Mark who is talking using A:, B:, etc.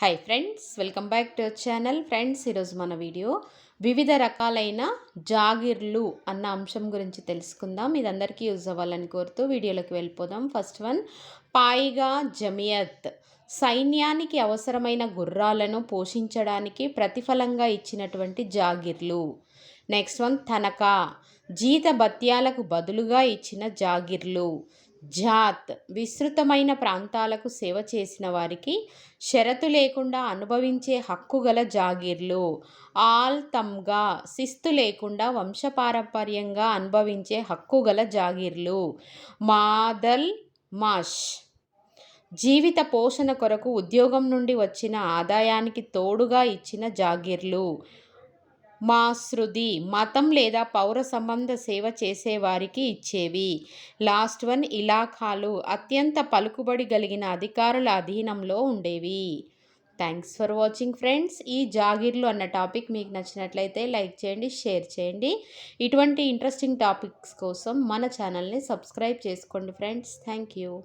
A: Hi friends welcome back to channel friends ఈరోజు మన video వివిధ రకాలైన జాగిర్లు అన్న అంశం గురించి తెలుసుకుందాం. ఇది అందరికీ యూజ్ అవ్వాలని కోరుతూ వీడియోలోకి వెళ్ళిపోదాం. First one Paigah Jamiat. సైన్యానికి అవసరమైన గుర్రాలను పోషించడానికి ప్రతిఫలంగా ఇచ్చినటువంటి జాగిర్లు. నెక్స్ట్ వన్ తనఖా. జీత బత్యాలకు బదులుగా ఇచ్చిన జాగిర్లు. జాత్ విస్తృతమైన ప్రాంతాలకు సేవ చేసిన వారికి షరతు లేకుండా అనుభవించే హక్కుగల జాగీర్లు ఆల్ తమ్గా శిస్తు లేకుండా వంశపారంపర్యంగా అనుభవించే హక్కుగల జాగీర్లు. మాదల్ మాష్ జీవిత పోషణ కొరకు ఉద్యోగం నుండి వచ్చిన ఆదాయానికి తోడుగా ఇచ్చిన జాగీర్లు. మా శృతి మతం లేదా పౌర సంబంధ సేవ చేసేవారికి ఇచ్చేవి. లాస్ట్ వన్ ఇలాఖాలు అత్యంత పలుకుబడి కలిగిన అధికారుల అధీనంలో ఉండేవి. Thanks for watching friends. ఈ జాగిర్లు అన్న టాపిక్ మీకు నచ్చినట్లయితే లైక్ చేయండి షేర్ చేయండి. ఇటువంటి ఇంట్రెస్టింగ్ టాపిక్స్ కోసం మన ఛానల్ని సబ్స్క్రైబ్ చేసుకోండి ఫ్రెండ్స్. Thank you.